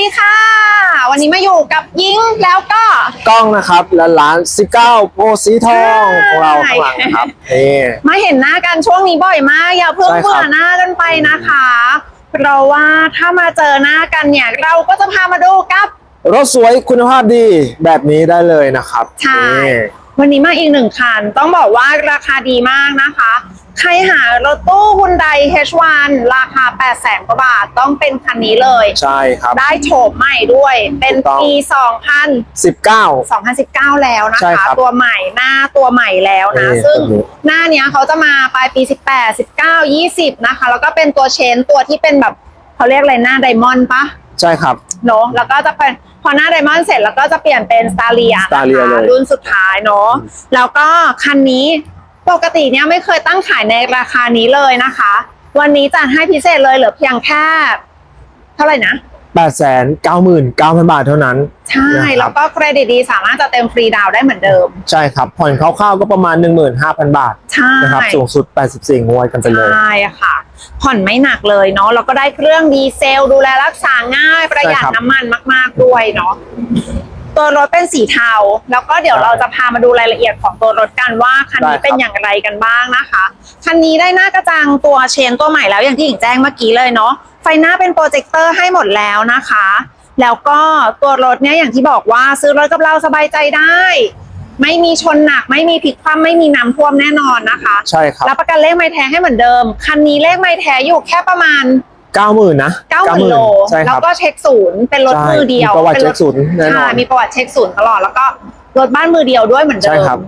ดีค่ะ วันนี้มาอยู่กับยิงแล้วก็กล้องนะครับและร้าน 19โพสีทองของเราข้างหลังนะครับนี่มาเห็นหน้ากันช่วงนี้บ่อยมาก อย่าเพิ่งใช่ครับเบื่อหน้ากันไปนะคะเพราะว่าถ้ามาเจอหน้ากันเนี่ย เราก็จะพามาดูกับ รถสวยคุณภาพดีแบบนี้ได้เลยนะครับใช่นี่วันนี้มาอีกหนึ่งคันต้องบอกว่าราคาดีมากนะคะ ใครหารถตู้ฮุนได H1 ราคา 8 0 0 0 0 0กว่าบาทต้องเป็นคันนี้เลย ใช่ครับ ได้โฉมใหม่ด้วย เป็นถูกต้อง ปี 2000 19 2019 แล้วนะใช่คะ ครับตัวใหม่หน้าตัวใหม่แล้วนะนี่ซึ่งตัวนี้ หน้าเนี้ยเขาจะมาปลายปี 18 19 20 นะคะ แล้วก็เป็นตัวเชนตัวที่เป็นแบบเขาเรียกอะไรหน้าไดมอนด์ปะ ใช่ครับ เนอะแล้วก็จะเป็นพอหน้าไดมอนด์เสร็จแล้วก็จะเปลี่ยนเป็นสตาร์เลีย Staria เลยรุ่นสุดท้ายเนอะแล้วก็คันนี้ ปกติเนี่ยไม่เคยตั้งขายในราคานี้เลยนะคะ วันนี้จัดให้พิเศษเลยเหลือเพียงแค่เท่าไหร่นะ899,000 บาทเท่านั้น ใช่นะครับแล้วก็เครดิตดีสามารถจะเต็มฟรีดาวน์ได้เหมือนเดิม ใช่ครับ ผ่อนคร่าวๆก็ประมาณ 15,000 บาท ใช่นะครับ สูงสุด 84งวดกันไปเลย ใช่ค่ะ ผ่อนไม่หนักเลยเนาะ แล้วก็ได้เครื่องดีเซล ดูแลรักษาง่าย ประหยัดใช่ครับน้ำมันมาก ๆ ด้วยเนาะ ตัวรถเป็นสีเทา แล้วก็เดี๋ยวใช่เราจะพามาดูรายละเอียดของตัวรถกันว่าคันนี้ได้ครับเป็นอย่างไรกันบ้างนะคะ คันนี้ได้หน้ากระจังตัวเชนตัวใหม่แล้วอย่างที่หญิงแจ้งเมื่อกี้เลยเนาะ ไฟหน้าเป็นโปรเจคเตอร์ให้หมดแล้วนะคะ แล้วก็ตัวรถเนี่ยอย่างที่บอกว่าซื้อรถกับเราสบายใจได้ ไม่มีชนหนัก ไม่มีพลิกคว่ำไม่มีน้ำท่วมแน่นอนนะคะ ใช่ครับ รับประกันเลขไม้แท้ให้เหมือนเดิม คันนี้เลขไม้แท้อยู่แค่ประมาณ 90,000นะ90,000โลใช่คแล้วรับก็เช็คศูนย์เป็นรถใช่มือเดียวมีประวัติป็นเช็คศูนย์แน่นอนใช่มีประวัติเช็คศูนย์ตลอดแล้วก็รถบ้านมือเดียวด้วยเหมือนเดิใช่มครับ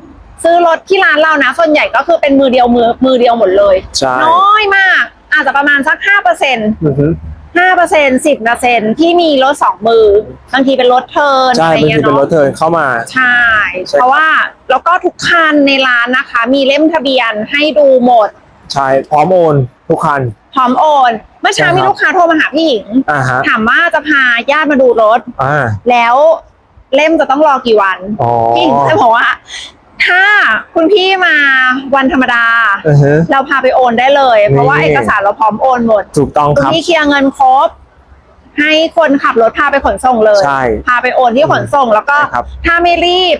ซื้อรถที่ร้านเรานะ ส่วนใหญ่ก็คือเป็นมือเดียวมือมือเดียวหมดเลย ใช่ น้อยมาก อาจจะประมาณสักห้าเปอร์เซ็นต์อือฮึห้าเปอร์เซ็นต์สิบเปอร์เซ็นต์ที่มีรถสองมือบางทีเป็นรถเทิร์นใช่อะไรบางเงี้ทียเป็นรเนาะ ถเทิร์นเข้ามา ใช่ ใช่ เพราะว่าแล้วก็ทุกคันในร้านนะคะ มีเล่มทะเบียนให้ดูหมด ใช่พร้อมโอนทุกคัน พร้อมโอน เมื่อเช้าใช่ครับมีลูกค้าโทรมาหาพี่หญิง อ่าฮะถามว่าจะพาญาติมาดูรถ อ่า แล้วเล่มจะต้องรอกี่วัน อ๋อพี่หญิงจะบอกว่า ถ้าคุณพี่มาวันธรรมดา อือฮึ เราพาไปโอนได้เลย เพราะว่านี่ เอกสารเราพร้อมโอนหมดถูกต้องคุณครับ พี่เคลียร์เงินครบ ให้คนขับรถพาไปขนส่งเลย ใช่ พาไปโอนที่ขนส่งแล้วก็ใช่ครับ ถ้าไม่รีบ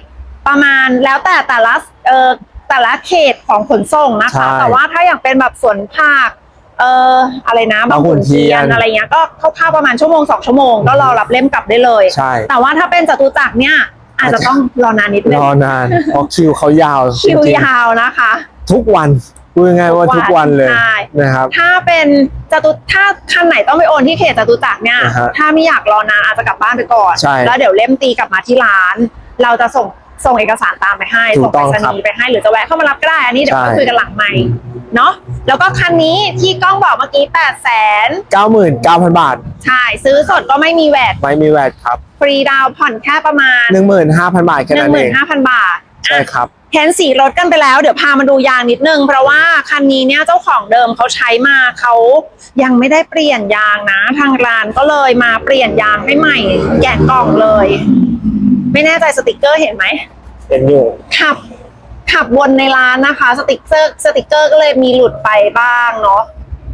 ประมาณแล้วแต่แต่ละเอ่อแต่ละเขตของขนส่งนะคะใช่แต่ว่าถ้าอย่างเป็นแบบสวนผัก เอ่ออะไรนะบางบางขุขุนนเทีเทียยนนอะไรเงี้ยก็คร่าวๆประมาณชั่วโมงสองชั่วโมงก็รอรับเล่มกลับได้เลย ใช่ แต่ว่าถ้าเป็นจตุจักรเนี่ย อาจจะต้องรอนานนิดนึรงอนานเพราะคิวเขายาวคิวจริงยาวนะคะๆทุกวันพูดง่ายๆว่าทุทุกกวัวันนเลยใช่นะครับ ถ้าเป็นจตุถ้าคันไหนต้องไปโอนที่เขตจตุจักรเนี่ยอ่าฮะถ้าไม่อยากรอนานอาจจะกลับบ้านไปก่อนใช่แล้วเดี๋ยวเล่มตีกลับมาที่ร้าน เราจะส่ง ส่งเอกสารตามไปให้ ถูส่กงต้ไปองรษณีย์ไปให้หรือจะแวะเข้ามารับก็ได้ อันนี้เดี๋ยวใช่ค่อยคุยกันหลังไม่เนาะแล้วก็คันนี้ที่กล้องบอกเมื่อกี้8 0 0แสน99,000บาท ใช่ซื้อสดก็ไม่มีแวดไม่มีแวดครับฟรีดาวน์ผ่อนแค่ประมาณ15,000บาทแค่หนึ่นั้งนหเอมื่นงห้าพันบาท ใช่ครับ เห็นสีรถกันไปแล้วเดี๋ยวพามาดูยางนิดนึง เพราะว่าคันนี้เนี่ยเจ้าของเดิมเขาใช้มาเขายังไม่ได้เปลี่ยนยางนะ ทางร้านก็เลยมาเปลี่ยนยางให้ใหม่ แกะกล่องเลย ไม่แน่ใจสติกเกอร์เห็นไหมเป็นอยู่ขับ ขับวนในร้านนะคะ สติกเกอร์สติกเกอร์ก็เลยมีหลุดไปบ้างเนาะ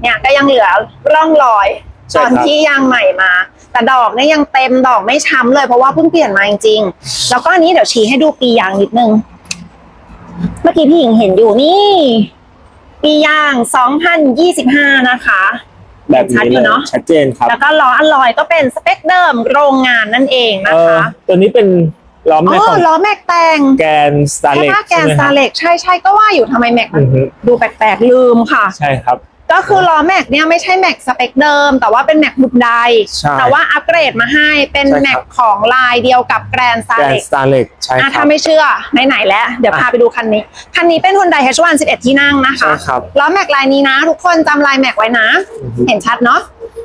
เนี่ยก็ยังเหลือร่องรอยใช่ตอนครับ ที่ยางใหม่มา แต่ดอกเนี่ยยังเต็มดอกไม่ช้ำเลยเพราะว่าเพิ่งเปลี่ยนมาจริงๆแล้วก็อันนี้เดี๋ยวชี้ให้ดูปียางนิดนึง เมื่อกี้พี่หญิงเห็นอยู่นี่ ปียาง 2025 นะคะ แบบชัดนี้อยู่เลยเนอะ ชัดเจนครับแล้วก็ล้ออลลอยก็เป็นสเปคเดิมโรงงานนั่นเองนะเออคะตัวนี้เป็นล้อมอ๋แม็กอของล้อแม็กแต่งแกนสตาร์ใช่เล็กปะแกนสตาร์เล็กใช่ใช่ก็ว่าอยู่ทำไมแม็กมันอือฮึดูแปลกๆลืมค่ะ ใช่ครับ ก็คือล้อแม็กเนี่ยไม่ใช่แม็กสเปคเดิม แต่ว่าเป็นแม็กบุดไดใช่แต่ว่าอัปเกรดมาให้เป็นใช่ครับ แม็กของลายเดียวกับแกรนสตาแกร์นเล็กสตาร์เล็กใช่อะครัถ้าบ ไม่เชื่อไหนๆแล้ว เดี๋ยวอะพาไปดูคันนี้ คันนี้เป็น Hyundai H1 11 ที่นั่งนะคะใช่ครับ ล้อแม็กลายนี้นะ ทุกคนจำลายแม็กไว้นะ อือฮึ เห็นชัดเนาะ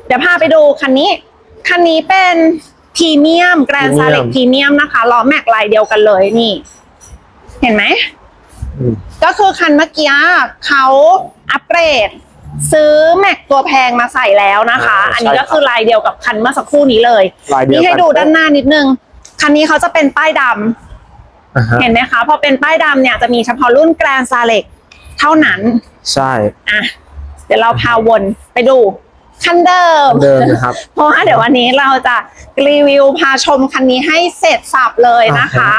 เดี๋ยวพาไปดูคันนี้ คันนี้เป็นพรีเมียมแกรน Premium ซาเล็กพรีเมียมนะคะล้อแม็กลายเดียวกันเลยนี่ เห็นไหม อืม ก็คือคันเมื่อกี้เขาอัปเกรด ซื้อแม็กตัวแพงมาใส่แล้วนะคะอ่าอันนี้ใช่ก็ครับคือลายเดียวกับคันเมื่อสักครู่นี้เลยลายเดียวนี่ให้กันดูด้านหน้านิดนึง คันนี้เขาจะเป็นป้ายดำอ่าฮะเห็นไหมคะ พอเป็นป้ายดำเนี่ยจะมีเฉพาะรุ่นแกรนซาเล็กเท่านั้น ใช่อะเดี๋ยวเราพาวนไปดูคันเดิมเดิมนะครับเพราะว่าเดี๋ยววันนี้เราจะรีวิวพาชมคันนี้ให้เสร็จสับเลยนะคะ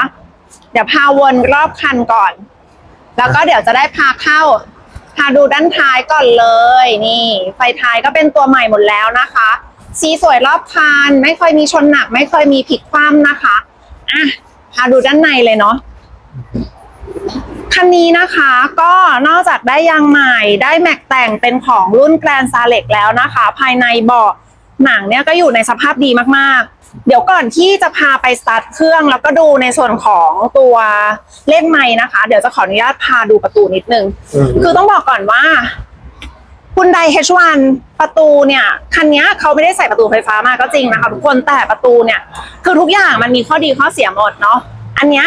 เดี๋ยวพาวนรอบคันก่อน แล้วก็เดี๋ยวจะได้พาเข้า พาดูด้านท้ายก่อนเลย นี่ ไฟท้ายก็เป็นตัวใหม่หมดแล้วนะคะ สีสวยรอบคัน ไม่เคยมีชนหนัก ไม่เคยมีผิดคว่ำนะคะอะพาดูด้านในเลยเนาะคันนี้นะคะก็นอกจากได้ยางใหม่ได้แม็กแต่งเป็นของรุ่นแกรนซาเล็กแล้วนะคะ ภายในเบาะ หนังเนี่ยก็อยู่ในสภาพดีมากๆ เดี๋ยวก่อนที่จะพาไปสตาร์ทเครื่องแล้วก็ดูในส่วนของตัวเลขไม้นะคะ เดี๋ยวจะขออนุญาตพาดูประตูนิดนึงอืมคือต้องบอกก่อนว่าคุณได H1 ประตูเนี่ยคันนี้เขาไม่ได้ใส่ประตูไฟฟ้ามาก็จริงนะคะทุกคนแต่ประตูเนี่ย คือทุกอย่างมันมีข้อดีข้อเสียหมดเนาะอันเนี้ย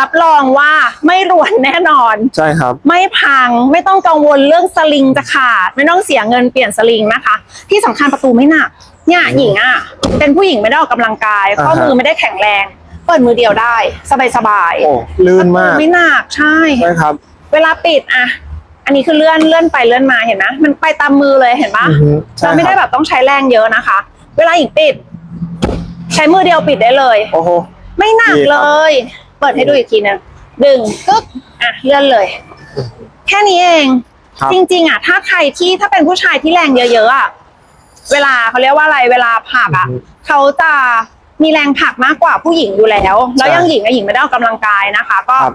รับรองว่าไม่รวนแน่นอน ใช่ครับ ไม่พังไม่ต้องกังวลเรื่องสลิงจะขาด ไม่ต้องเสียเงินเปลี่ยนสลิงนะคะ ที่สำคัญประตูไม่หนักเนี่ยหญิงอะ เป็นผู้หญิงไม่ได้ออกกำลังกายข้อมือไม่ได้แข็งแรง เปิดมือเดียวได้ สบายสบายๆโอ้ลื่นมากประตูไม่หนักใช่ใช่ครับ เวลาปิดอะอันนี้คือเลื่อนเลื่อนไปเลื่อนมาเห็นไหมมันไปตามมือเลยเห็นปะอือฮึใช่เราไม่ได้ครับแบบต้องใช้แรงเยอะนะคะ เวลาหญิงปิด ใช้มือเดียวปิดได้เลย โอ้โหไม่หนักดีครับเลย เปิดให้ดูอีกทีหนึงดึงกึ๊กอะเลื่อนเลย แค่นี้เอง ครับ จริง ๆ อะ ถ้าใครที่ถ้าเป็นผู้ชายที่แรงเยอะๆอะเวลาเขาเรียกว่าอะไรเวลาผลักอะอือฮึเขาจะมีแรงผลักมากกว่าผู้หญิงอยู่แล้ว แล้วใช่ยังหญิงอะหญิงไม่ได้ออกกำลังกายนะคะ ก็ครับ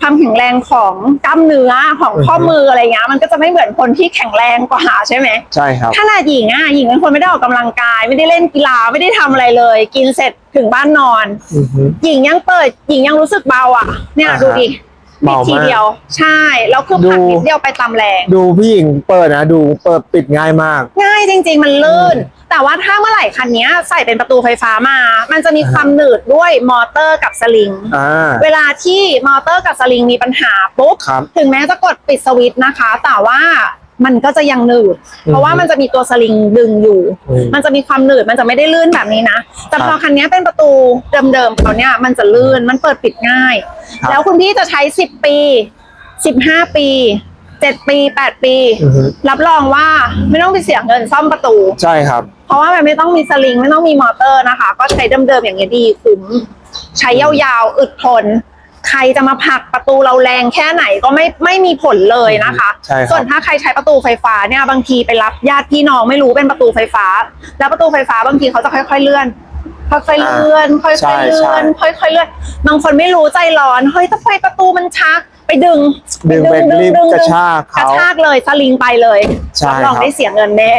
ความแข็งแรงของกล้ามเนื้อของอือฮึข้อมืออะไรเงี้ยมันก็จะไม่เหมือนคนที่แข็งแรงกว่าใช่ไหม ใช่ครับ ขนาดหญิงอะหญิงเป็นคนไม่ได้ออกกำลังกาย ไม่ได้เล่นกีฬาไม่ได้ทำอะไรเลย กินเสร็จ ถึงบ้านนอน อือฮึ หญิงยังเปิด หญิงยังรู้สึกเบาอะ เนี่ยอ่าฮะดูดิเบาทีมากเดียว ใช่ แล้วคือผลักดู นิดเดียวไปตามแรง ดูพี่หญิงเปิดนะดูเปิดปิดง่ายมาก ง่ายจริง ๆ มันลื่น แต่ว่าถ้าเมื่อไหร่คันนี้ใส่เป็นประตูไฟฟ้ามา มันจะมีความหนืดด้วยมอเตอร์กับสลิง อ่า เวลาที่มอเตอร์กับสลิงมีปัญหาปุ๊บ ครับ ถึงแม้จะกดปิดสวิตช์นะคะ แต่ว่า มันก็จะยังหนืด เพราะว่ามันจะมีตัวสลิงดึงอยู่อืมมันจะมีความหนืดมันจะไม่ได้ลื่นแบบนี้นะ แต่พอครับคันนี้เป็นประตูเดิมๆเขาเนี่ยมันจะลื่นมันเปิดปิดง่ายครับแล้วคุณพี่จะใช้10ปี15ปี7ปี8ปีอือฮึรับรองว่าไม่ต้องไปเสียเงินซ่อมประตู ใช่ครับ เพราะว่ามันไม่ต้องมีสลิงไม่ต้องมีมอเตอร์นะคะ ก็ใช้เดิมๆอย่างนี้ยดีคุ้มใช้ยาวๆอึดทน ใครจะมาผลักประตูเราแรงแค่ไหนก็ไม่ไม่มีผลเลยนะคะ ใช่ครับส่วนถ้าใครใช้ประตูไฟฟ้าเนี่ยบางทีไปรับญาติพี่น้องไม่รู้เป็นประตูไฟฟ้า แล้วประตูไฟฟ้าบางทีเขาจะค่อย ๆเลื่อน ค่อยๆเลื่อน ค่อยใช่ๆเลื่อน ใช่ ค่อยๆเลื่อน บางคนไม่รู้ใจร้อนเฮ้ยถ้าไฟประตูมันชักไปดึงดึงไปรีบกระชากกระเขา ชากเลยสลิงไปเลยใช่รับรองครับได้เสียเงินแน่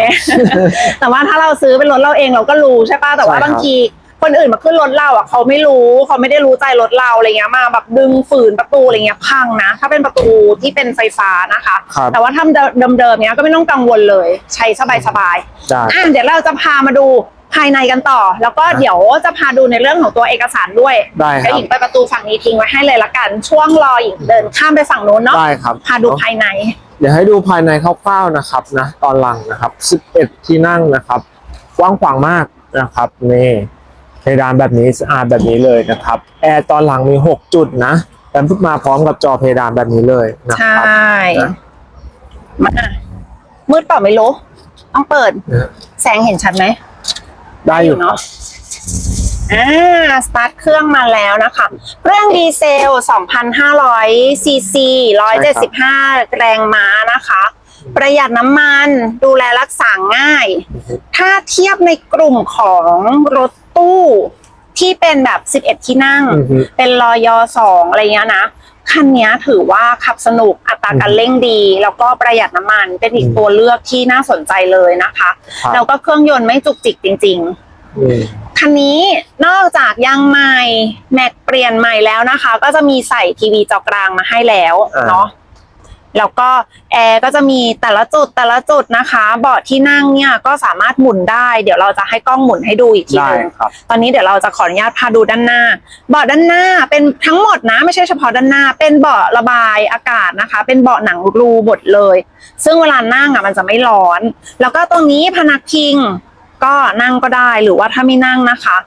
แต่ว่าถ้าเราซื้อเป็นรถเราเองเราก็รู้ใช่ป่ะแต่ว่าใช่ครับ บางที คนอื่นมาขึ้นรถเราอะเขาไม่รู้เขาไม่ได้รู้ใจรถเราอะไรเงี้ยมาแบบดึงฝืนประตูอะไรเงี้ยพังนะถ้าเป็นประตูที่เป็นไฟฟ้านะคะ ครับแต่ว่าทำเดิมๆเนี้ยก็ไม่ต้องกังวลเลย ใช้สบายๆ ได้อะเดี๋ยวเราจะพามาดูภายในกันต่อ แล้วก็เดี๋ยวจะพาดูในเรื่องของตัวเอกสารด้วยได้คเดี๋ยวรับหญิงไปประตูฝั่งนี้ทิ้งไว้ให้เลยละกัน ช่วงรอหญิงเดินข้ามไปฝั่งนู้นเนาะได้ครับ พาดูภายใน เดี๋ยวให้ดูภายในคร่าวๆนะครับนะตอนหลังนะครับ 11 ที่นั่งนะครับ กว้างขวางมากนะครับนี่ เพดานแบบนี้สะอาดแบบนี้เลยนะครับแอร์ตอนหลังมี 6 จุดนะแต่พึ่งมาพร้อมกับจอเพดานแบบนี้เลยนะใช่ครับนะมามืดเปล่าไม่รู้ ต้องเปิดนะแสงเห็นชัดไหมได้อยู่เนาะอ่าสตาร์ทเครื่องมาแล้วนะคะ เครื่องดีเซล 2,500ซีซี175 แรงม้านะคะ ประหยัดน้ำมันดูแลรักษาง่าย ถ้าเทียบในกลุ่มของรถตู้ที่เป็นแบบ 11 ที่นั่งอือฮึเป็นรอยอสองอะไรเงี้ยนะ คันเนี้ยถือว่าขับสนุกอัตราการเร่งดี แล้วก็ประหยัดน้ำมันเป็นอีกอืมตัวเลือกที่น่าสนใจเลยนะคะครับแล้วก็เครื่องยนต์ไม่จุกจิกจริงอืมๆคันนี้นอกจากยางใหม่ แม็กเปลี่ยนใหม่แล้วนะคะ ก็จะมีใส่ทีวีจอกลางมาให้แล้วอ่าเนาะ แล้วก็แอร์ก็จะมีแต่ละจุดแต่ละจุดนะคะเบาะที่นั่งเนี่ยก็สามารถหมุนได้ เดี๋ยวเราจะให้กล้องหมุนให้ดูอีกทีได้หนึงครับ ตอนนี้เดี๋ยวเราจะขออนุญาตพาดูด้านหน้า เบาะด้านหน้าเป็นทั้งหมดนะไม่ใช่เฉพาะด้านหน้า เป็นเบาะระบายอากาศนะคะ เป็นเบาะหนังรูหมดเลย ซึ่งเวลานั่งอะมันจะไม่ร้อน แล้วก็ตรงนี้พนักพิงก็นั่งก็ได้หรือว่าถ้าไม่นั่งนะคะ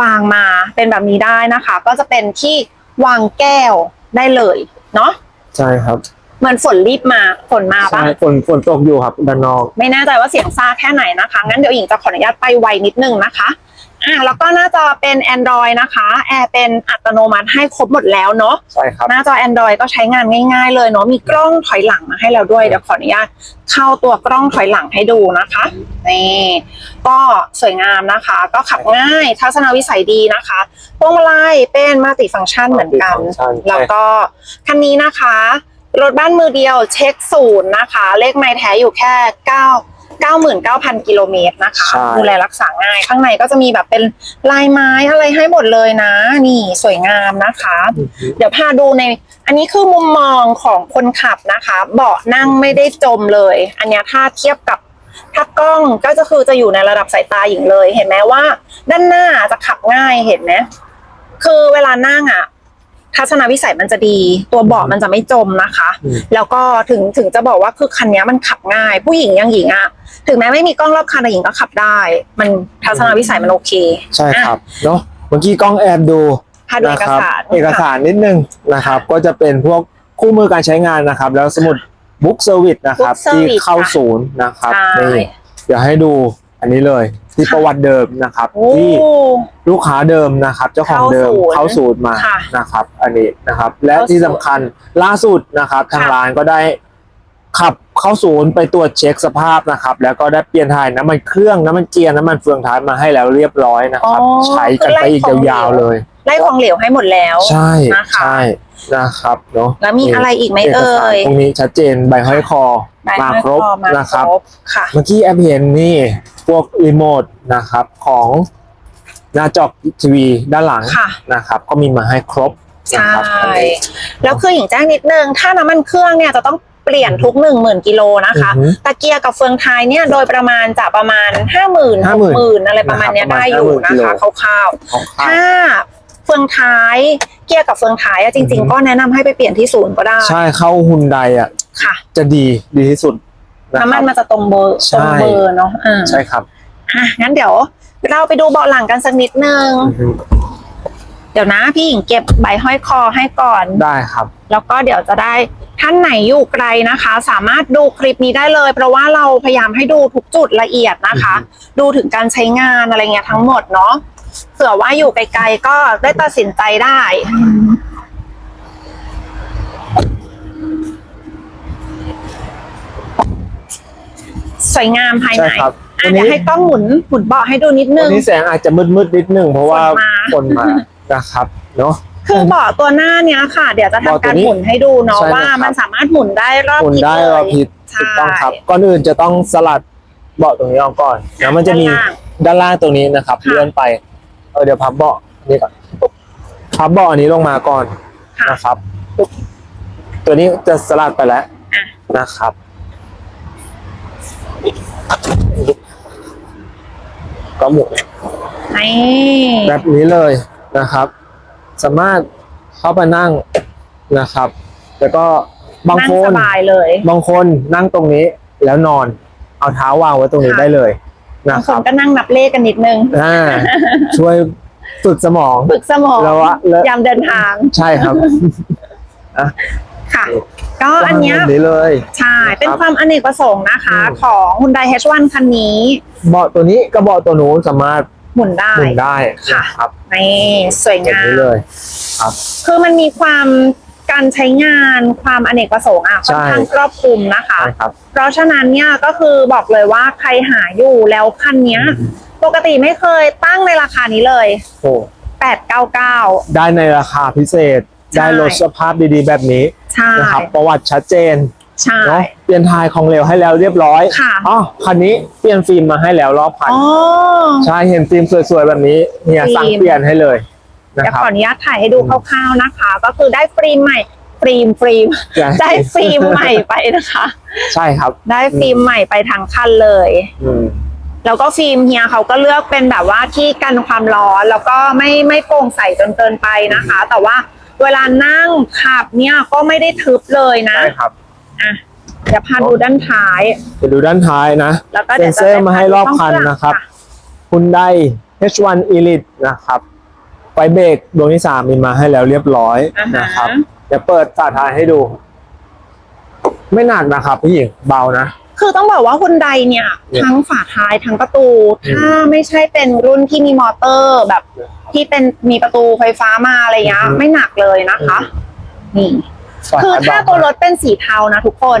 วางมาเป็นแบบนี้ได้นะคะ ก็จะเป็นที่วางแก้วได้เลยเนาะใช่ครับ เหมือนฝนรีบมาฝนมาปะใช่ฝนฝนตกอยู่ครับด้านนอกไม่แน่ใจว่าเสียงซ่าแค่ไหนนะคะ งั้นเดี๋ยวหญิงจะขออนุญาตไปไวนิดนึงนะคะอ่าแล้วก็หน้าจอเป็น Android นะคะแอร์เป็นอัตโนมัติให้ครบหมดแล้วเนาะใช่ครับหน้าจอ Android ก็ใช้งานง่าย ๆ เลยเนาะมีกล้องถอยหลังมาให้เราด้วยเดี๋ยวขออนุญาตเข้าตัวกล้องถอยหลังให้ดูนะคะนี่ก็สวยงามนะคะ ก็ขับง่ายทัศนวิสัยดีนะคะพวงมาลัยเป็นมัลติฟังก์ชันเหมือนกัน Multi-function แล้วก็คันนี้นะคะ รถบ้านมือเดียวเช็คศูนย์นะคะ เลขไม้แท้อยู่แค่9 99,000กิโลเมตรนะคะ ใช่ ดูแลรักษาง่าย ข้างในก็จะมีแบบเป็นลายไม้อะไรให้หมดเลยนะ นี่สวยงามนะคะอือฮึเดี๋ยวพาดูใน อันนี้คือมุมมองของคนขับนะคะ เบาะนั่งไม่ได้จมเลย อันเนี้ยถ้าเทียบกับถ้ากล้องก็จะคือจะอยู่ในระดับสายตาหญิงเลย เห็นไหมว่า ด้านหน้าจะขับง่ายเห็นไหมคือเวลานั่งอะ ทัศนวิสัยมันจะดี ตัวเบาะมันจะไม่จมนะคะ อืม แล้วก็ถึงถึงจะบอกว่าคือคันเนี้ยมันขับง่าย ผู้หญิงอยังหญิงอะถึงแม้ไม่มีกล้องรอบคันแต่หญิงก็ขับได้ มันทัศนวิสัยมันโอเคใช่ครับเนาะเมื่อกี้กล้องแอบดูพาดูเอนะกครับสารเอกสารนิดนึงนะครับ ก็จะเป็นพวกคู่มือการใช้งานนะครับ แล้วสมุดบุ๊กเซอร์วิสนะครับ Book ที่ Service เข้าค่ะศูนย์นะครับใช่ นี่เดี๋ยวให้ดูอันนี้เลยที่ ค่ะประวัติเดิมนะครับ โอ้ ที่ลูกค้าเดิมนะครับ เจ้าของเดิมเข้าเข้าศูศูนนย์ย์มาค่ะนะครับ อันนี้นะครับ และเข้าที่ศูสำนย์คัญล่าสุดนะครับ ทางค่ะ ร้านก็ได้ขับเข้าศูนย์ไปตรวจเช็คสภาพนะครับ แล้วก็ได้เปลี่ยนถ่ายน้ำมันเครื่องน้ำมันเกียร์น้ำมันเฟืองท้ายมาให้แล้วเรียบร้อยนะครับ อ๋อใช้กันไปอีกคือไล่ของยาวๆเลย ไล่ของเหลวให้หมดแล้ว ใช่นะคะ ใช่ นะครับเนาะแล้วมีอะไรอีกไหมเอกเอ่สารยตรงนี้ชัดเจนใบห้อยคอใบมาห้อยครบอมานะครับครบค่ะเมื่อกี้แอปเห็นนี่พวกรีโมทนะครับของหน้าจอทีวีด้านหลังค่ะนะครับ ก็มีมาให้ครบนะใช่ครับอันนี้แล้วคือหญิงแจ้งนิดนึง ถ้าน้ำมันเครื่องเนี่ยจะต้องเปลี่ยนทุกหนึ่งหมื่นกิโลนะคะอือฮึตะเกียร์กับเฟืองท้ายเนี่ยโดยประมาณจะประมาณห้าหมื่นหกหมื่น50,000อะไรประมาณเนี้ยนะครับได้อยู่ประมาณนะคะ50,000คร่าวของๆข้าวถ้า เฟืองท้าย เกียร์กับเฟืองท้ายอะจริงอือฮึๆก็แนะนำให้ไปเปลี่ยนที่ศูนย์ก็ได้ ใช่เข้าฮุนไดอะ ค่ะ จะดีดีที่สุดะครับ น้ำมันมันจะตรงเบอร์ใช่ตรงเบอร์เนาะอ่าใช่ครับอะงั้นเดี๋ยว เราไปดูเบาะหลังกันสักนิดนึง อือฮึเดี๋ยวนะพี่หญิงเก็บใบห้อยคอให้ก่อน ได้ครับ แล้วก็เดี๋ยวจะได้ท่านไหนอยู่ไกลนะคะ สามารถดูคลิปนี้ได้เลย เพราะว่าเราพยายามให้ดูทุกจุดละเอียดนะคะ ดูถึงการใช้งานอะไรเงี้ยทั้งหมดเนาะ เผื่อว่าอยู่ไกลๆก็ได้ตัดสินใจได้ สวยงามภายในใช่ครับอะวันนี้ เดี๋ยวให้กล้องหมุนหมุนเบาะให้ดูนิดนึวันง นี้แสงอาจจะมืดๆนิดนึงเพราะว่าฝนมาฝนมานะครับ เนาะ คือเบาะตัวหน้าเนี้ยค่ะ เดี๋ยวจะทำเบาะตักาวรนี้หมุนให้ดูเนาะใช่ว่านะครับมันสามารถหมุนได้รอบหมุนทิศได้เลเรายผิดใช่ ถูกต้องครับ ก่อนอื่นจะต้องสลัดเบาะตรงนี้ออกก่อนแล้วมันจะมีด้านล่างด้านล่างตรงนี้นะครับ ค่ะ เลื่อนไป เออเดี๋ยวพับเบาะนี่ก่อนพับเบาะอันนี้ลงมาก่อนค่ะ นะครับปุ๊บตัวนี้จะสลัดไปแล้วอะ นะครับ ก็หมุนนี่แบบนี้เลยนะครับ สามารถเข้าไปนั่งนะครับ แล้วก็บางนั่คงสนบายเลย บางคนนั่งตรงนี้แล้วนอน เอาเท้าวางไว้ตรงนี้ค่ะ ได้เลย บานะงคคนรับก็นั่งนับเลขกันนิดนึง อ่าช่วยฝึกสมอง ฝึกสมองแล้วอะแล้ว ยามเดินทางใช่ครับค่ะ ก็อันเนี้ยแบบนี้เลย ใช่นะครับเป็นความอเนกประสงค์นะคะ อืม ของ Hyundai H1 คันนี้เบาะตัวนี้กับเบาะตัวนู้นสามารถหมุนได้ หมุนได้ค่ะ นะครับนี่สวยแบบงาม นี้เลยครับคือมันมีความ การใช้งานความอเนกประสงค์อะค่อนข้างใช่ครอบคลุมนะคะ ใช่ครับ เพราะฉะนั้นเนี่ยก็คือบอกเลยว่าใครหาอยู่แล้วคันเนี้ย ปกติไม่เคยตั้งในราคานี้เลย โอ้899 ได้ในราคาพิเศษ ใช่ ได้รถสภาพดีๆ แบบนี้ใช่นะครับ ประวัติชัดเจนใช่ เนาะเปลี่ยนทายของเหลวให้แล้วเรียบร้อยค่ะ อ๋อคันนี้เปลี่ยนฟิล์มมาให้แล้วรอบคัน อ๋อ ใช่ เห็นฟิล์มสวยๆ แบบนี้เนี่ยฟิล์ม สั่งเปลี่ยนให้เลย นะเดี๋ยวครัขบ ออนุญาตถ่ายให้ดูคร่าวๆนะคะ ก็คือได้ฟิล์มใหม่ฟิล์มฟิล์มได้ฟิล์มใหม่ไปนะคะ ใช่ครับ ได้ฟิล์มใหม่ไปทั้งคันเลย อืม แล้วก็ฟิล์มเฮียเขาก็เลือกเป็นแบบว่าที่กันความร้อน แล้วก็ไม่ไม่โปร่งใสจนเกินไปนะคะ แต่ว่าเวลานั่งขับเนี่ยก็ไม่ได้ทึบเลยนะใช่ครับ อะเดี๋ยวพาดูด้านท้าย ไปดูด้านท้ายนะ แล้วก็เซ็เดี๋ยนวจะเซอร์ได้มาให้รอบคันพาดูนะครับค่ะคุณได้ H1 Elite นะครับ ไฟเบรกดวงที่สามมีมาให้แล้วเรียบร้อยอ่าฮะ นะครับ เดี๋ยวเปิดฝาท้ายให้ดู ไม่หนักนะครับพี่หญิงเบานะ คือต้องบอกว่าฮุนไดเนี่ย เนี่ยทั้งฝาท้ายทั้งประตู อืมถ้าไม่ใช่เป็นรุ่นที่มีมอเตอร์แบบ ที่เป็นมีประตูไฟฟ้ามาอะไรเงี้ยอืม ไม่หนักเลยนะคะ นี่ ฝคือท้ยถ้าเบตัวรถเป็นสีเทานะทุกคน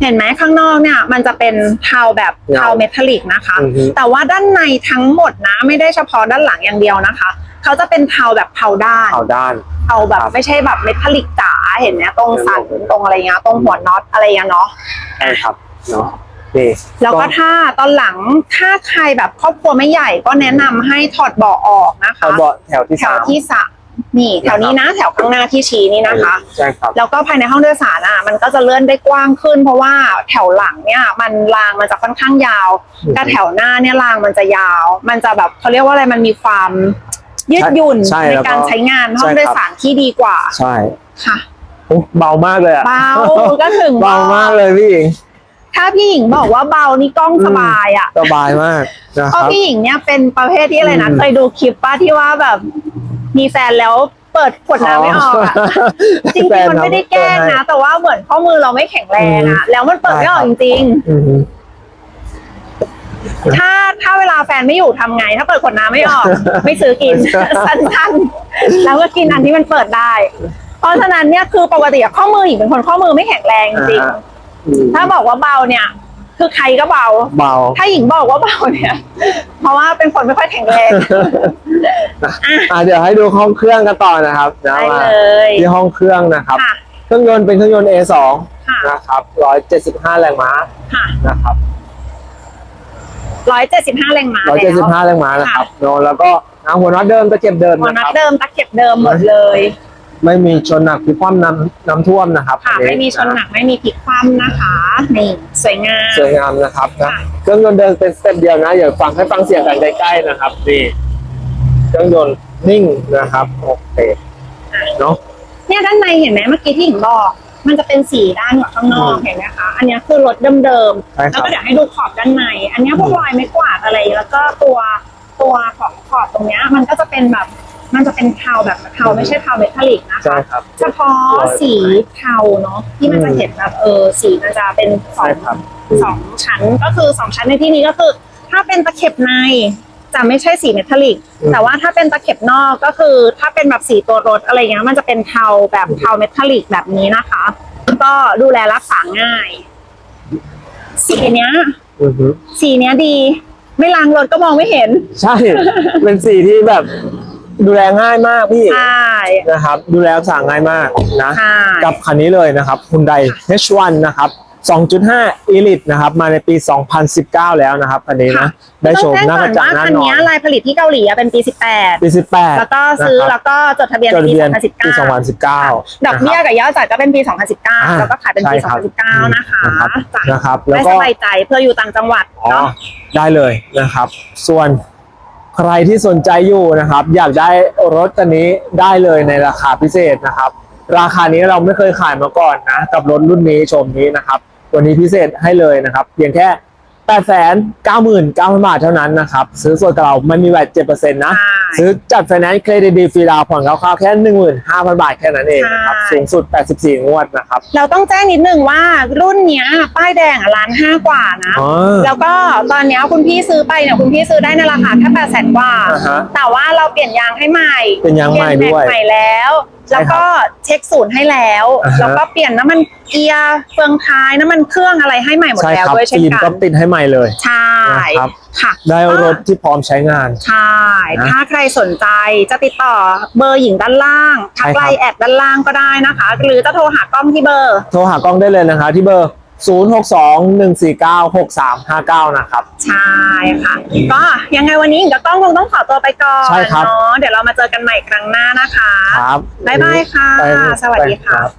เห็นไหมข้างนอกเนี่ย มันจะเป็นเทาแบบเงาเทาเมทัลลิกนะคะ อือฮึแต่ว่าด้านในทั้งหมดนะ ไม่ได้เฉพาะด้านหลังอย่างเดียวนะคะ เขาจะเป็นเทาแบบเทาด้าน เอาด้าน เทาแบบครับไม่ใช่แบบเมทัลลิกจ๋าเห็นไหมตรงสันตรงอะไรเงี้ยตรงหัวน็อตอะไรเงี้ยเนาะ ใช่ครับเนาะนี่แล้วก็ถ้าตอนหลังถ้าใครแบบครอบครัวไม่ใหญ่ก็แนะนำให้ถอดเบาะออกนะคะ เอาเบาะแถวที่แถสาวม ที่สามนี่ แถวนี้นะ แถวข้างหน้าที่ชี้นี่นะคะ ใช่ครับ แล้วก็ภายในห้องโดยสารอะ มันก็จะเลื่อนได้กว้างขึ้น เพราะว่าแถวหลังเนี่ยมันรางมันจะค่อนข้างยาวอืม แต่แถวหน้าเนี่ยรางมันจะยาว มันจะแบบเขาเรียกว่าอะไรมันมีความ ยืดหยุ่นใช่ในแล้วก็การใช้งานห้องใช่ครับโดยสารที่ดีกว่าใช่ค่ะโอ้เบามากเลยอะเบาก็ถึงเบามากเลยพี่หญิงถ้าพี่หญิงบอกว่าเบานี่กล้องสบายอะสบายมากนะเพคราะรับพี่หญิงเนี่ยเป็นประเภทที่อะไรนะอืมเคยดูคลิปป้าที่ว่าแบบมีแฟนแล้วเปิดขวดน้ำไม่ออกอะจริงๆมันไม่ได้แกล้งนะ แต่ว่าเหมือนข้อมือเราไม่แข็งแรงอะแล้วมันเปิดไม่ออกจริงอือฮึๆ ถ้าถ้าเวลาแฟนไม่อยู่ทำไง ถ้าเปิดขวดน้ำไม่ออก ไม่ซื้อกิน สั้นๆ แล้วก็กินอันที่มันเปิดได้ เพราะฉะนั้นเนี่ยคือปกติอะข้อมือหญิงเป็นคนข้อมือไม่แข็งแรงจริงอ่าฮะอืมๆถ้าบอกว่าเบาเนี่ย คือใครก็เบาเบา ถ้าหญิงบอกว่าเบาเนี่ย เพราะว่าเป็นคนไม่ค่อยแข็งแรงอะเดี๋ยวให้ดูห้องเครื่องกันต่อนะครับนะได้ว่าเลยที่ห้องเครื่องนะครับค่ะเครื่องยนต์เป็นเครื่องยนต์ A2 ค่ะนะครับ175 แรงม้าค่ะนะครับ ร้อยเจ็ดสิบห้าแรงม้า175แรงม้านะครับเนอะแล้วก็นะหัวน็อตเดิมตะเก็บเดิมหัวนะน็อคตรับเดิมตะเข็บเดิมหมดเลย ไม่มีชนหนักพิความน้ำน้ำท่วมนะครับค่ะอัไม่มีชนหนักไม่มีพลิกคว่ำนะคะนี่สวยงามสวยงามนะครับนะค่ะเครื่องยนต์เดิมเป็นสเต็ปเดียวนะอย่าฟังให้ฟังเสียงกันใกล้ๆนะครับนี่เครื่องยนต์นิ่งนะครับโอเคเนาะเนี่ยด้านในเห็นไหมเมื่อกี้ที่หญิงบอก มันจะเป็นสีด้านกว่าข้างนอกอืมเห็นไหมคะ อันเนี้ยคือรถเดิมใช่ๆครับแล้วก็เดี๋ยวให้ดูขอบด้านใน อันเนี้ยพวกรอยไม้กวาดอะไร แล้วก็ตัวตัวของขอบตรงเนี้ยมันก็จะเป็นแบบมันจะเป็นเทาแบบเทาไม่ใช่เทาเมทัลลิกนะคะใช่ครับเฉพาะสีเทาเนาะที่มันจะเห็นแบบเออสีมันจะเป็นสอใช่งครับสองชั้นก็คือสองชั้นในที่นี้ก็คือ ถ้าเป็นตะเข็บใน จะไม่ใช่สีเมทัลลิก อืม แต่ว่าถ้าเป็นตะเข็บนอกก็คือ ถ้าเป็นแบบสีตัวรถอะไรเงี้ยมันจะเป็นเทาแบบเทาเมทัลลิกแบบนี้นะคะ ก็ดูแลรักษาง่าย สีเนี้ย อือฮึสีเนี้ยดี ไม่ล้างรถก็มองไม่เห็นใช่ เป็นสีที่แบบดูแลง่ายมากพี่ใช่นะครับ ดูแลรักษาง่ายมากนะ ใช่ กับคันนี้เลยนะครับ Hyundai H1 นะครับ 2.5 Elite นะครับ มาในปี 2019 แล้วนะครับคันนี้นะ ได้ชมหน้ากระจังหน้าคันนอเนี้ยนลายผลิตที่เกาหลีอะเป็นปี 18 ปี 18 แล้วก็ซื้อนะคแล้รับวก็จดทะเบียนจดในทะปีเบียนปี 2019 2019 ดอกเบี้ยกับยอดจ่ายก็เป็นปี 2019 แล้วก็ขายเป็นปีใช่ครับ2019 นะคะนะครับจ้ะนะครับแล้วไม่ก็สบายใจเพื่ออยู่ต่างจังหวัดอ๋อเนาะได้เลยนะครับ ส่วนใครที่สนใจอยู่นะครับ อยากได้รถคันนี้ได้เลยในราคาพิเศษนะครับราคานี้เราไม่เคยขายมาก่อนนะ กับรถรุ่นนี้ชมนี้นะครับ วันนี้พิเศษให้เลยนะครับ เพียงแค่8 9 9 0 0 0 บาทเท่านั้นนะครับ ซื้อส่วนกับเราไม่มีแวด7%นะใช่ซื้อจัดไฟแนนซ์เครดิตดีฟรีดาวน์ผ่อนคร่าวๆแค่ 15,000 บาทแค่นั้นเองนะครับใช่สูงสุด 84 งวดนะครับ เราต้องแจ้งนิดนึงว่ารุ่นเนี้ย ป้ายแดงอะล้านห้ากว่านะอ๋อแล้วก็ตอนเนี้ยคุณพี่ซื้อไปเนี่ยคุณพี่ซื้อได้ในราคาแค่แปดแสนกว่าอ่าฮะแต่ว่าเราเปลี่ยนยางให้ใหม่ เป็นยางใหม่ด้วยเปลี่นแม็กใหม่แล้วใช่ แล้วก็เช็คศูนย์ให้แล้วอ่าฮะแล้วก็เปลี่ยนน้ำมันเกียร์เฟืองท้ายน้ำมันเครื่องอะไรให้ใหม่หมดใช่แล้วครับด้วยเช่นฟิล์มกัก็นติดให้ใหม่เลยใช่นะครับค่ะได้รถที่พร้อมใช้งานใช่นะถ้าใครสนใจจะติดต่อเบอร์หญิงด้านล่างทักใช่ครับไลน์แอดด้านล่างก็ได้นะคะ หรือจะโทรหากล้องที่เบอร์ โทรหากล้องได้เลยนะครับที่เบอร์ 0621496359 นะครับ ใช่ค่ะ ก็ยังไงวันนี้หญิงกับกล้องคงต้องขอตัวไปก่อนใช่ครับ เนาะเดี๋ยวเรามาเจอกันใหม่ครั้งหน้านะคะครับบ๊ายบายค่ะไปสวัสดีค่ะไปรับ